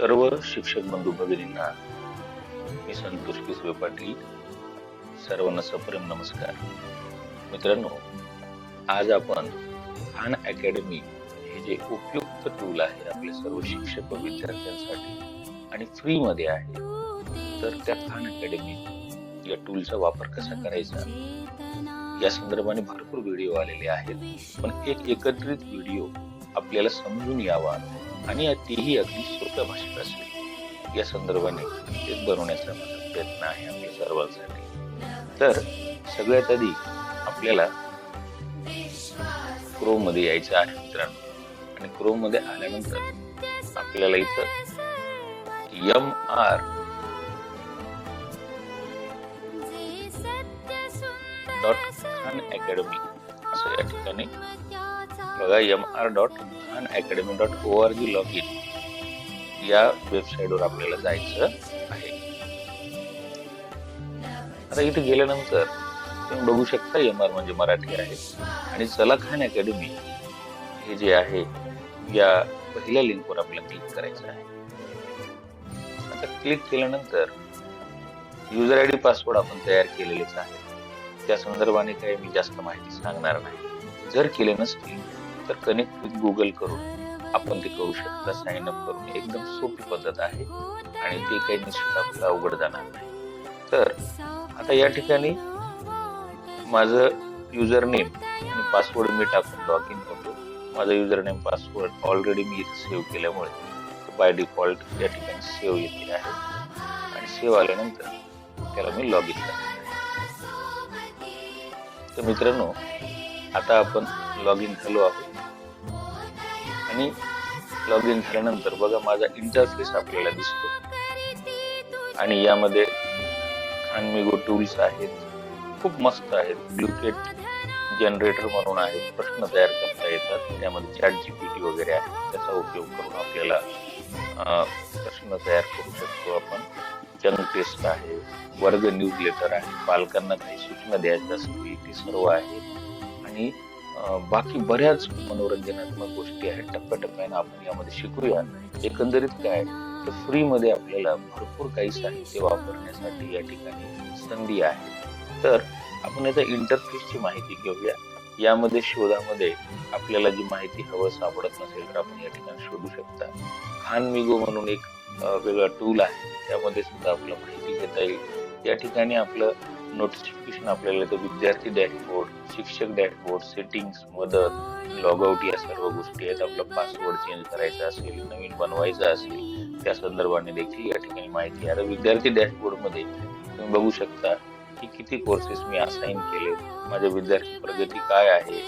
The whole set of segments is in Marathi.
सर्व शिक्षक बंधू भगिनींना मी संतोष किसवे पाटील सर्वांना सप्रेम नमस्कार. मित्रांनो आज आपण खान अकॅडमी हे जे उपयुक्त टूल आहे आपले सर्व शिक्षक व विद्यार्थ्यांसाठी आणि फ्रीमध्ये आहे तर त्या खान अकॅडमी या टूलचा वापर कसा करायचा? या संदर्भाने भरपूर व्हिडिओ आलेले आहेत पण एक एकत्रित व्हिडिओ आपल्याला समजून यावा. आणि तीही अगदी सोप्या भाषेत असेल या संदर्भाने ते बनवण्याचा माझा प्रयत्न आहे आपल्या सर्वांसाठी. तर सगळ्यात आधी आपल्याला क्रोममध्ये यायचं आहे मित्रांनो. आणि क्रोममध्ये आल्यानंतर आपल्याला इथं M R dot Khan Academy असं या ठिकाणी बघा M R dot Khan Academy dot O R G log in या वेबसाईटवर आपल्याला जायचं आहे. आता इथे गेल्यानंतर तुम्ही बघू शकता एम आर म्हणजे मराठी आहे. आणि चला खान अकॅडमी हे जे आहे या पहिल्या लिंकवर आपल्याला क्लिक करायचं आहे. आता क्लिक केल्यानंतर युजर आय डी पासवर्ड आपण तयार केलेलेच आहे. त्या संदर्भाने काही मी जास्त माहिती सांगणार नाही. जर केले नसतील तर कनेक्ट विथ गुगल करून आपण ते करू शकता. साइन अप करून. एकदम सोपी पद्धत आहे आणि ते काही निश्चित आपल्याला अवघड जाणार नाही. तर आता या ठिकाणी माझं युजर नेम आणि पासवर्ड मी टाकून लॉग इन करतो. माझा युजर नेम पासवर्ड ऑलरेडी मी इथे सेव्ह केल्यामुळे बाय डिफॉल्ट या ठिकाणी सेव्ह येते आहे. आणि सेव्ह आल्यानंतर त्याला मी लॉग इन करतो तर मित्रांनो आता आपण लॉग इन झालो आहोत. आणि लॉग इन झाल्यानंतर बघा माझा इंटरफेस आपल्याला दिसतो. आणि यामध्ये खानमिगो टूल्स आहेत. खूप मस्त आहेत. ब्लूकेट जनरेटर म्हणून आहेत. प्रश्न तयार करता येतात. त्यामध्ये चॅट जीपीटी वगैरे आहे. त्याचा उपयोग करून आपल्याला प्रश्न तयार करू शकतो आपण. जंग टेस्ट आहे. वर्ग न्यूज लेटर आहे. पालकांना काही सूचना द्यायच्या असतील ते सर्व आहे. आणि बाकी बऱ्याच मनोरंजनात्मक गोष्टी आहेत. टप्प्याटप्प्याने आपण यामध्ये शिकूया. एकंदरीत काय? तर फ्रीमध्ये आपल्याला भरपूर काही साहित्य वापरण्यासाठी या ठिकाणी संधी आहे. तर आपण याचा इंटरफेसची माहिती घेऊया. यामध्ये शोधामध्ये आपल्याला जी माहिती हवं सापडत नसेल तर आपण या ठिकाणी शोधू शकता. खान मिगो म्हणून एक वेगळा टूल आहे. त्यामध्ये सुद्धा आपलं माहिती घेता येईल. या ठिकाणी आपलं नोटिफिकेशन आपल्याला येतं. विद्यार्थी डॅशबोर्ड शिक्षक डॅशबोर्ड सेटिंग्स मदत लॉगआउट या सर्व गोष्टी आहेत. आपला पासवर्ड चेंज करायचा असेल नवीन बनवायचा असेल त्या संदर्भाने देखील या ठिकाणी माहिती आहे. आता विद्यार्थी डॅशबोर्डमध्ये तुम्ही बघू शकता की किती कोर्सेस मी असाइन केले. माझ्या विद्यार्थी प्रगती काय आहे?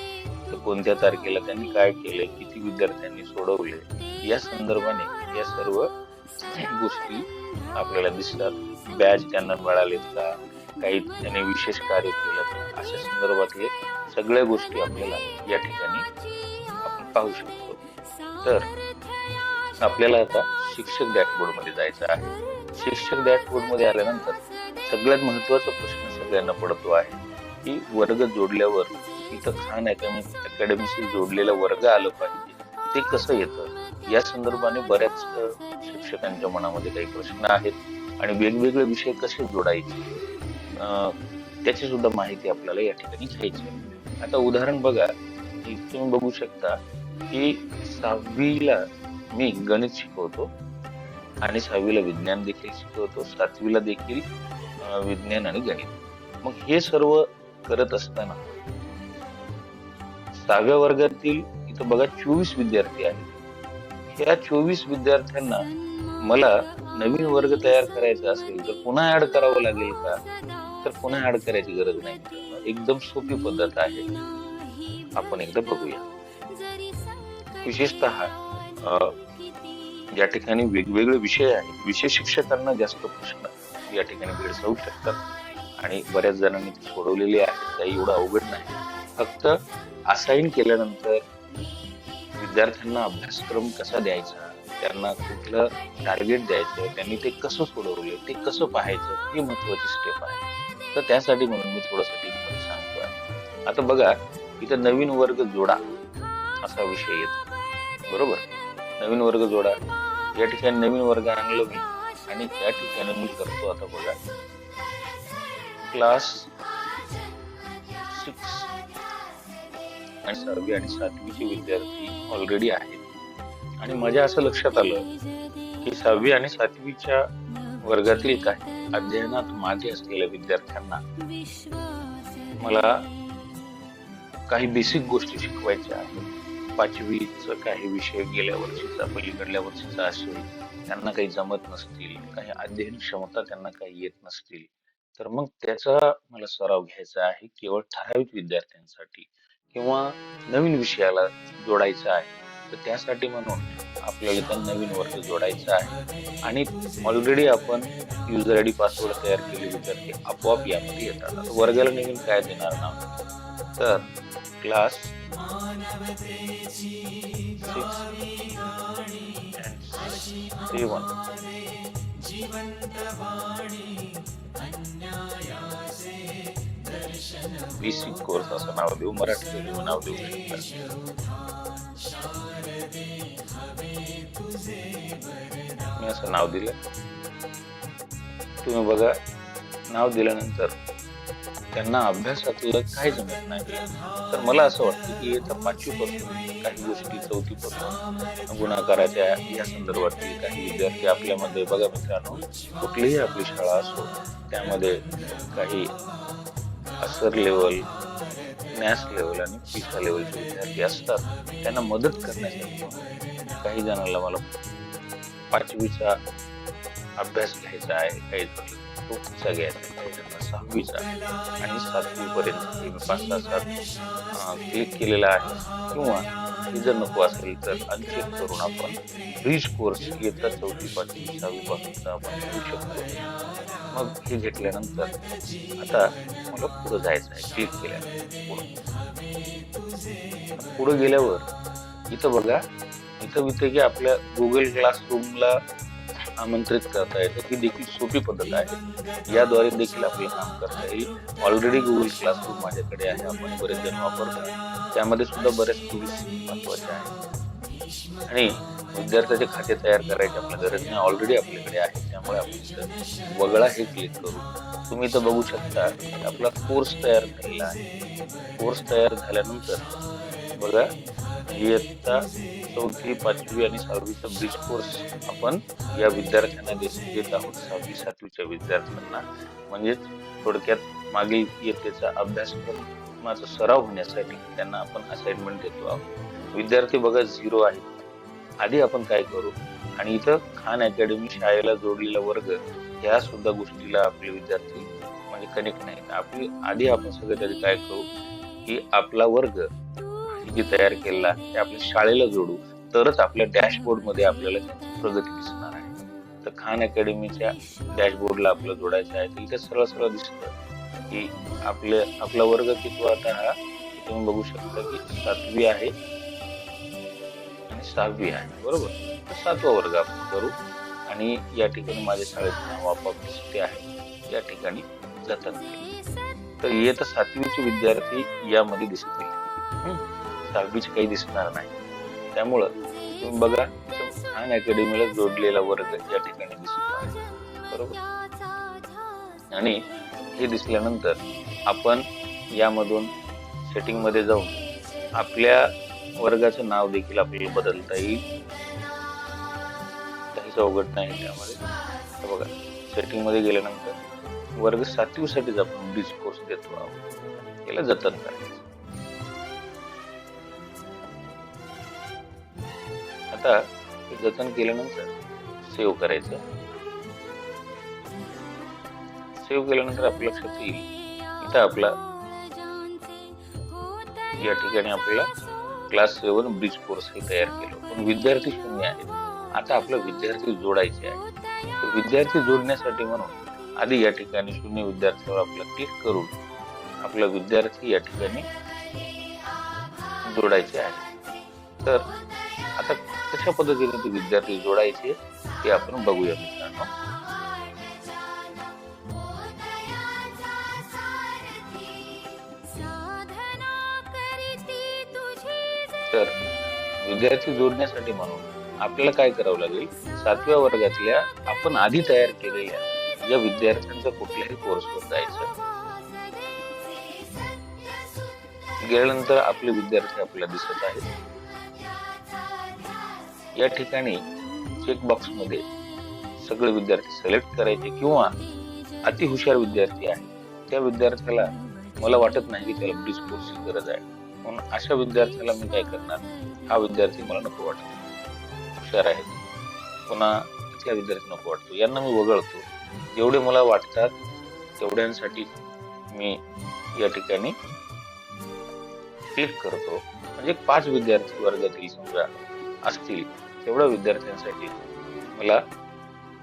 तर कोणत्या तारखेला त्यांनी काय केले किती विद्यार्थ्यांनी सोडवले या संदर्भाने या सर्व गोष्टी आपल्याला दिसतात. बॅच त्यांना मिळालेत का? काही त्याने विशेष कार्य केलं तर अशा संदर्भातले सगळ्या गोष्टी आपल्याला या ठिकाणी आपण पाहू शकतो. तर आपल्याला आता शिक्षक डॅशबोर्डमध्ये जायचं आहे. शिक्षक डॅशबोर्डमध्ये आल्यानंतर सगळ्यात महत्त्वाचा प्रश्न सगळ्यांना पडतो आहे की वर्ग जोडल्यावर इथं खान अकॅडमी अकॅडमीशी जोडलेला वर्ग आलं पाहिजे. ते कसं येतं? या संदर्भाने बऱ्याच शिक्षकांच्या मनामध्ये काही प्रश्न आहेत आणि वेगवेगळे विषय कसे जोडायचे? त्याची सुद्धा माहिती आपल्याला या ठिकाणी घ्यायची आहे. आता उदाहरण बघा की तुम्ही बघू शकता की सहावीला मी गणित शिकवतो आणि सहावीला विज्ञान देखील शिकवतो सातवीला देखील विज्ञान आणि गणित. मग हे सर्व करत असताना सहाव्या वर्गातील इथं बघा चोवीस विद्यार्थी आहेत. ह्या चोवीस विद्यार्थ्यांना मला नवीन वर्ग तयार करायचा असेल तर पुन्हा ऍड करावं लागेल का? तर पुन्हा ऍड करायची गरज नाही. एकदम सोपी पद्धत आहे. आपण एकदा बघूया. विशेषत या ठिकाणी वेगवेगळे विषय आहेत. विषय शिक्षकांना जास्त प्रश्न या ठिकाणी भेडसावू शकतात. आणि बऱ्याच जणांनी ते सोडवलेले आहेत. काही एवढं अवघड नाही. फक्त असाइन केल्यानंतर विद्यार्थ्यांना अभ्यासक्रम कसा द्यायचा त्यांना कुठलं टार्गेट द्यायचं त्यांनी ते कसं सोडवले ते कसं पाहायचं ही महत्वाची स्टेप आहे. तर त्यासाठी म्हणून मी थोडंसं मध्ये सांगतोय आता बघा इथं नवीन वर्ग जोडा असा विषय येतो. बरोबर? नवीन वर्ग जोडा. या ठिकाणी नवीन वर्ग आणलो मी आणि त्या ठिकाणी मी करतो आता बघा. क्लास सिक्स आणि सहावी आणि सातवीचे विद्यार्थी ऑलरेडी आहेत. आणि माझ्या असं लक्षात आलं की सहावी आणि सातवीच्या वर्गातील काही अध्ययनात मागे असलेल्या विद्यार्थ्यांना मला काही बेसिक गोष्टी शिकवायच्या आहेत. पाचवीचं काही विषय गेल्या वर्षीचा पलीकडल्या वर्षीचा असेल त्यांना काही जमत नसतील काही अध्ययन क्षमता त्यांना काही येत नसतील तर मग त्याचा मला सराव घ्यायचा आहे केवळ ठराविक विद्यार्थ्यांसाठी किंवा नवीन विषयाला जोडायचा आहे. तर त्यासाठी म्हणून आपल्याला इथं नवीन वर्ग जोडायचा आहे. आणि ऑलरेडी आपण युजर आय डी पासवर्ड तयार केलेले तर ते आपोआप यामध्ये येतात. वर्गाला नवीन काय देणार ना? तर क्लास सेवन बेसिक कोर्स असं नाव देऊ मराठी नाव देऊ. शकतात मी असं नाव दिलं. तुम्ही बघा नाव दिल्यानंतर त्यांना अभ्यासातलं काय जमत नाही. तर मला असं वाटतं की येत्या पाचवी पासून काही गोष्टी चौथी पासून गुणाकाराच्या या संदर्भातील काही विद्यार्थी आपल्यामध्ये बघा मित्रांनो कुठलीही आपली शाळा असो त्यामध्ये काही असर लेवल नॅस लेवल आणि पिसा लेवलचे विद्यार्थी असतात त्यांना मदत करण्यासाठी काही जणांना मला पाचवीचा अभ्यास घ्यायचा आहे काही चौथीचा घ्यायचा काही जणांना सहावीचा आणि सातवीपर्यंत मी पाच सहा सात क्लिक केलेला आहे. किंवा हे जर नको असेल तर अनचेक करून आपण ब्रिज कोर्स येत्या चौथी पाचवी सहावी पासून आपण घेऊ शकतो. मग हे घेतल्यानंतर आता मला पुढे जायचं आहे क्लिक केल्यानंतर पुढे. गेल्यावर इथं बघा इथं इथं की आपल्या गुगल क्लासरूमला आमंत्रित करता येतं ही देखील सोपी पद्धत आहे. याद्वारे देखील आपलं काम करता येईल. ऑलरेडी गुगल क्लासरूम माझ्याकडे आहे आपण बरेच जण वापरतो. त्यामध्ये सुद्धा बरेच टूल्स महत्त्वाचे आहेत. आणि विद्यार्थ्याचे खाते तयार करायची आपल्या गरज नाही. ऑलरेडी आपल्याकडे आहे त्यामुळे आपण वगळा हे क्लिक करू. तुम्ही तर बघू शकता आपला कोर्स तयार झालेला आहे. कोर्स तयार झाल्यानंतर बघा इयत्ता चौथी पाचवी आणि सहावीचा ब्रिज कोर्स आपण या विद्यार्थ्यांना देत देत आहोत. सहावी सातवीच्या विद्यार्थ्यांना. म्हणजेच थोडक्यात मागील इयत्तेचा अभ्यासक्रमाचा सराव होण्यासाठी त्यांना आपण असाइनमेंट देतो आहोत. विद्यार्थी बघा झिरो आहे आधी आपण काय करू? आणि इथं खान अकॅडमी शाळेला जोडलेला वर्ग ह्या सुद्धा गोष्टीला आपले विद्यार्थी म्हणजे कनेक्ट नाहीत. आपली आधी आपण सगळं तरी काय करू? की आपला वर्ग किती तयार केलेला ते आपल्या शाळेला जोडू. तरच आपल्या डॅशबोर्डमध्ये आपल्याला प्रगती दिसणार आहे. तर खान अकॅडमीच्या डॅशबोर्डला आपलं जोडायचं आहे. तर इथं सरळ सरळ दिसतं की आपले आपला वर्ग किती आता? हा तुम्ही बघू शकता की सातवी आहे. आणि सहावी आहे बरोबर? सातवा वर्ग आपण करू. आणि या ठिकाणी माझ्या शाळेचं नाव आपोआप दिसते आहे. या ठिकाणी जतन तर येत्या सातवीचे विद्यार्थी यामध्ये दिसत नाही. सहावीचे काही दिसणार नाही. त्यामुळं तुम्ही बघा छान अकॅडमीला जोडलेला वर्ग या ठिकाणी दिसत आहे. बरोबर? आणि हे दिसल्यानंतर आपण यामधून सेटिंगमध्ये जाऊन आपल्या वर्गाचं नाव देखील आपल्याला बदलता येईल. काहीच अवघड नाही त्यामध्ये. बघा सेटिंगमध्ये गेल्यानंतर वर्ग सातवीसाठीच आपण डिस्कोर्स कोर्स देतो आहोत. याला जतन करायचं. आता जतन केल्यानंतर सेव्ह करायचं. सेव्ह केल्यानंतर आपल्या लक्षात येईल. इथं आपला या ठिकाणी आपल्याला क्लास सेवन ब्रिज कोर्स हे तयार केलं. पण विद्यार्थी शून्य आहेत. आता आपला विद्यार्थी जोडायचे आहे. तर विद्यार्थी जोडण्यासाठी म्हणून आधी या ठिकाणी शून्य विद्यार्थ्यावर आपला क्लिक करून आपला विद्यार्थी या ठिकाणी जोडायचे आहे. तर आता कशा पद्धतीने ते विद्यार्थी जोडायचे ते आपण बघूया मित्रांनो. तर विद्यार्थी जोडण्यासाठी म्हणून आपल्याला काय करावं लागेल? सातव्या वर्गातल्या आपण आधी तयार केलेल्या या विद्यार्थ्यांचा कुठल्याही कोर्सवर जायचं. गेल्यानंतर आपले विद्यार्थी आपल्याला दिसत आहेत. या ठिकाणी चेकबॉक्समध्ये सगळे विद्यार्थी सिलेक्ट करायचे किंवा अति हुशार विद्यार्थी आहे त्या विद्यार्थ्याला मला वाटत नाही की त्याला ब्रिज कोर्सची गरज आहे. म्हणून अशा विद्यार्थ्याला मी काय करणार? हा विद्यार्थी मला नको वाटतो. हुशार आहे. पुन्हा तिथल्या विद्यार्थी नको वाटतो. यांना मी वगळतो. जेवढे मला वाटतात तेवढ्यांसाठी मी या ठिकाणी क्लिक करतो. म्हणजे पाच विद्यार्थी वर्गातील समजा असतील तेवढ्या विद्यार्थ्यांसाठी मला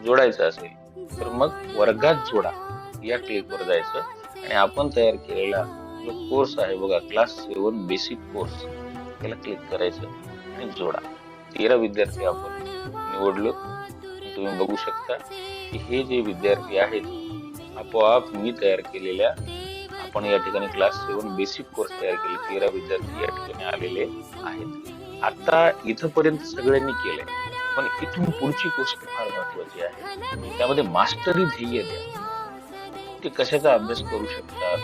जोडायचं असेल तर मग वर्गात जोडा. या क्लिकवर जायचं आणि आपण तयार केलेला जो कोर्स आहे बघा क्लास सेवन बेसिक कोर्स त्याला क्लिक करायचं आणि जोडा. तेरा विद्यार्थी आपण निवडलो. तुम्ही बघू शकता की हे जे विद्यार्थी आहेत आपोआप मी तयार केलेल्या आपण या ठिकाणी क्लास सेवन बेसिक कोर्स तयार केले. तेरा विद्यार्थी या ठिकाणी आलेले आहेत. आता इथपर्यंत सगळ्यांनी केलंय. पण इथून पुढची गोष्ट फार महत्वाची आहे. त्यामध्ये मास्टरी ध्येय द्या. ते कशाचा अभ्यास करू शकतात?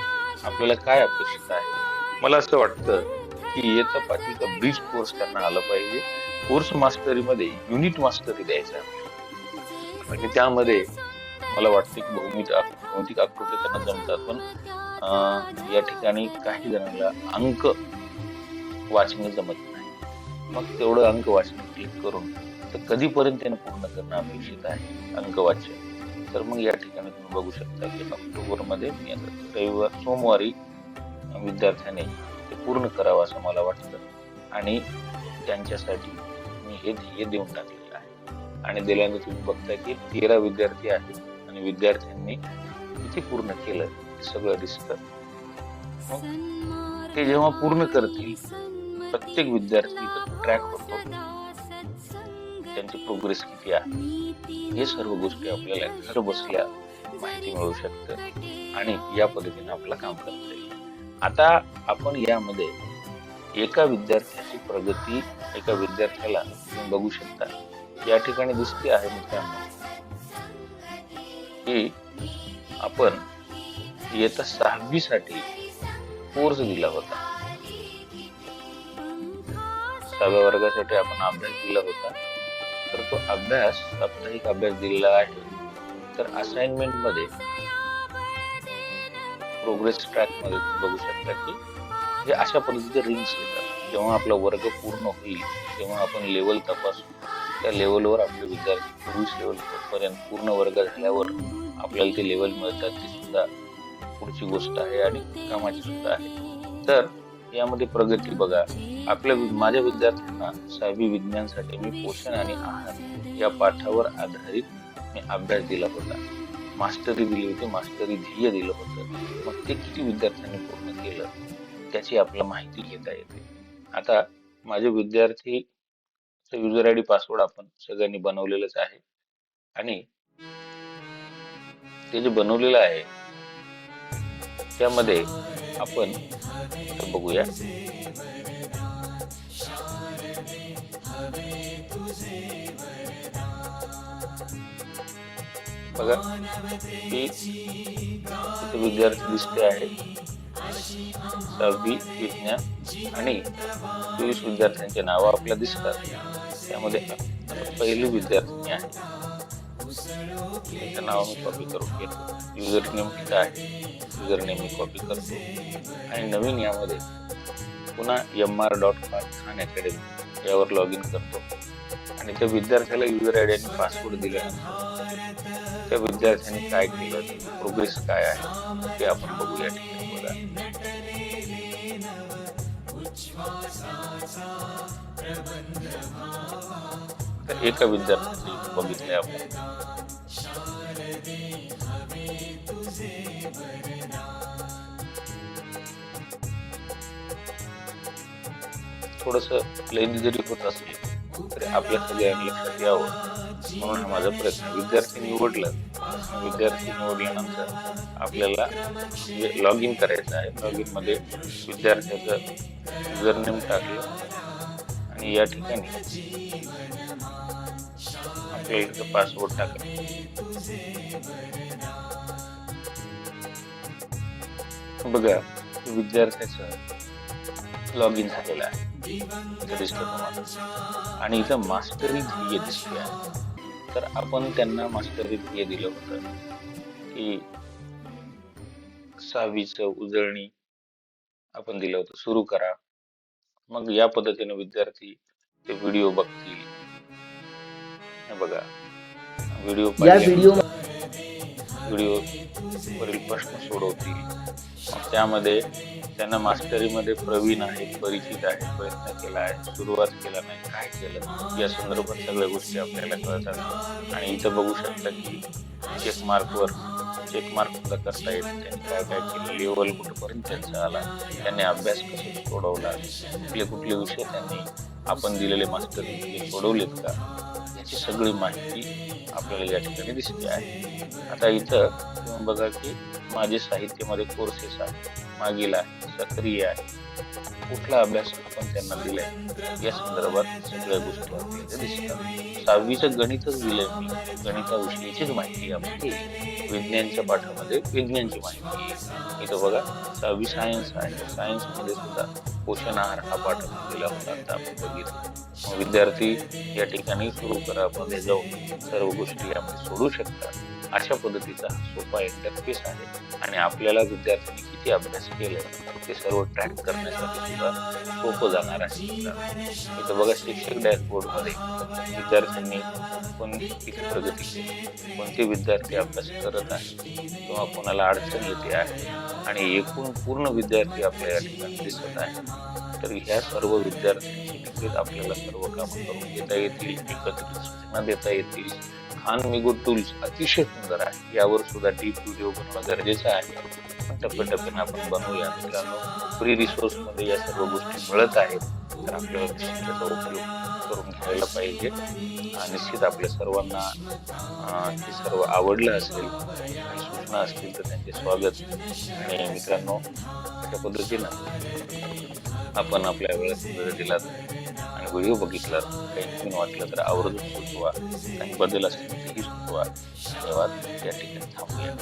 आपल्याला काय अपेक्षित आहे? मला असं वाटतं की इयत्ता पाचवीचा ब्रिज कोर्स त्यांना आला पाहिजे. कोर्स मास्टरीमध्ये युनिट मास्टरी द्यायचा म्हणजे त्यामध्ये मला वाटतं की भौमिक भौमिक भौतिक आकृती त्यांना जमतात. पण या ठिकाणी काही जणांना अंक वाचणे जमत नाही. मग तेवढं अंक वाचणे क्लिक करून तर कधीपर्यंत त्यांना पूर्ण करणं अपेक्षित आहे? अंक वाचन तर मग या ठिकाणी तुम्ही बघू शकता की ऑक्टोबरमध्ये मी आता रविवार सोमवारी विद्यार्थ्याने ते पूर्ण करावं असं मला वाटतं. आणि त्यांच्यासाठी मी हे ध्येय देऊन टाकलेलं आहे. आणि दिल्यानंतर तुम्ही बघता की तेरा विद्यार्थी आहेत आणि विद्यार्थ्यांनी किती पूर्ण केलं हे सगळं दिसतं. मग ते जेव्हा पूर्ण करतील प्रत्येक विद्यार्थी ट्रॅक होतो त्यांची प्रोग्रेस किती आहे. हे सर्व गोष्टी आपल्याला घर बसल्या माहिती मिळू शकतं. आणि या पद्धतीने आपलं काम करता येईल. आता आपण यामध्ये एका विद्यार्थ्याची प्रगती एका विद्यार्थ्याला तुम्ही बघू शकता. या ठिकाणी दिसते आहे मित्रांनो की आपण इयत्ता सहावी साठी कोर्स दिला होता. सहाव्या वर्गासाठी आपण अभ्यास दिला होता. तर तो अभ्यास साप्ताहिक अभ्यास दिलेला आहे. तर असाइनमेंटमध्ये प्रोग्रेस ट्रॅकमध्ये तुम्ही बघू शकता की हे अशा पद्धतीचे रिंग्स येतात. जेव्हा आपला वर्ग पूर्ण होईल तेव्हा आपण लेवल तपासू त्या लेवलवर आपले विद्यार्थी पुरुष लेवल पर्यंत पूर्ण वर्ग झाल्यावर आपल्याला ते लेवल मिळतात ती सुद्धा पुढची गोष्ट आहे आणि कामाची सुद्धा आहे. तर यामध्ये प्रगती बघा. आपल्या वि- माझ्या विद्यार्थ्यांना सायबी विज्ञानसाठी मी पोषण आणि आहार या पाठावर आधारित मी अभ्यास दिला होता. मास्टरी दिली होती मास्टरी ध्येय दिलं होतं. मग ते किती विद्यार्थ्यांनी पूर्ण केलं? त्याची आपल्याला माहिती घेता येते. आता माझे विद्यार्थी युजर आय डी पासवर्ड आपण सगळ्यांनी बनवलेलंच आहे. आणि ते जे बनवलेलं आहे त्यामध्ये आपण बघूया. बघा. ही विद्यार्थी दिसते आहे. सहावी विज्ञान आणि चोवीस विद्यार्थ्यांचे नावं आपल्याला दिसतात. त्यामध्ये पहिली विद्यार्थी आहे. त्याचं नाव मी कॉपी करून घेतो. युजर नेम तिथं आहे? युजर नेम मी कॉपी करतो. आणि नवीन यामध्ये पुन्हा M R dot com Khan Academy यावर लॉग इन करतो. आणि त्या विद्यार्थ्याला युजर आय डी आणि पासवर्ड दिल्यानंतर त्या विद्यार्थ्यांनी काय केलं प्रोग्रेस काय आहे ते आपण बघू ठिकाणी बघा तर एका विद्यार्थ्याचे बघितले आपण थोडस लेंदी जरी होत असेल तरी आपल्या सगळ्यांनी लक्षात यावं म्हणून माझा प्रश्न विद्यार्थी निवडलं. विद्यार्थी निवडल्यानंतर आपल्याला लॉग इन करायचं आहे लॉग इनमध्ये विद्यार्थ्याचं युजर नेम टाकलं आणि या ठिकाणी आपल्याला इथं पासवर्ड टाकला. बघा विद्यार्थ्याचं लॉग इन झालेलं आहे. आणि इथं मास्टरी ध्येय दिसली आहे. तर आपण त्यांना मास्टरी ध्येय दिलं होतं. की सहावीचं उजळणी आपण दिलं होतं सुरू करा. मग या पद्धतीने विद्यार्थी ते व्हिडिओ बघतील. हे बघा. व्हिडिओ या व्हिडिओ व्हिडिओ वरील प्रश्न सोडवतील. त्यामध्ये त्यांना मास्टरीमध्ये प्रवीण आहे परिचित आहे प्रयत्न केला आहे सुरुवात केला नाही काय केलं या संदर्भात सगळ्या गोष्टी आपल्याला कळतात आणि इथं बघू शकता की चेक मार्कवर चेक मार्क सुद्धा करता येत त्यांनी काय काय केलं लेवल कुठपर्यंत त्यांचा आला त्यांनी अभ्यास कसा सोडवला कुठले कुठले विषय त्यांनी आपण दिलेले मास्टर सोडवलेत का? याची सगळी माहिती आपल्याला या ठिकाणी दिसते आहे. आता इथं बघा की माझे साहित्यामध्ये कोर्सेस आहेत. मागील आहे सक्रिय आहे. कुठला अभ्यास आपण त्यांना दिलाय? या संदर्भात सगळ्या गोष्टी आपल्याला दिसतात. सहावीचं गणितच दिलंय मी. गणिताविषयीचीच माहिती यामध्ये विज्ञानच्या पाठामध्ये विज्ञानची माहिती. आहे. इथं बघा सहावी सायन्स आहे सायन्समध्ये सुद्धा पोषण आहार हा पाठ दिला होता. आता आपण बघितलं. विद्यार्थी या ठिकाणी सुरू करा. मध्ये जाऊन सर्व गोष्टी आपण सोडू शकतात अशा पद्धतीचा हा सोपा इंटरफेस आहे. आणि आपल्याला विद्यार्थ्यांनी किती अभ्यास केलाय ते सर्व ट्रॅक करण्यासाठी सुद्धा सोपं जाणार आहे. इथं बघा शिक्षक डॅशबोर्डमध्ये विद्यार्थ्यांनी कोणती किती प्रगती कोणते विद्यार्थी अभ्यास करत आहे किंवा कोणाला अडचण येते आहे आणि एकूण पूर्ण विद्यार्थी आपल्या या ठिकाणी दिसत आहे तर ह्या सर्व विद्यार्थ्यांची देखील आपल्याला सर्व कामं करून घेता येतील एकत्रित सूचना देता येतील खान मिगो टूल्स अतिशय सुंदर आहे. यावर सुद्धा डीप व्हिडिओ बनवणं गरजेचं आहे. टप्प्याटप्प्याने आपण बनवूया मित्रांनो. फ्री रिसोर्समध्ये या सर्व गोष्टी मिळत आहेत. तर आपल्याला त्याचा उपयोग करून घ्यायला पाहिजे. आणि निश्चित आपल्या सर्वांना हे सर्व आवडलं असेल सूचना असतील तर त्यांचे स्वागत. आणि मित्रांनो अशा पद्धतीनं आपण आपल्या वेळेस दिला आणि व्हिडिओ बघितला काही नवीन वाटलं तर आवर्जून सुचवा काही बदल असेल तर तेही सुचवा. धन्यवाद. या ठिकाणी थांबूया.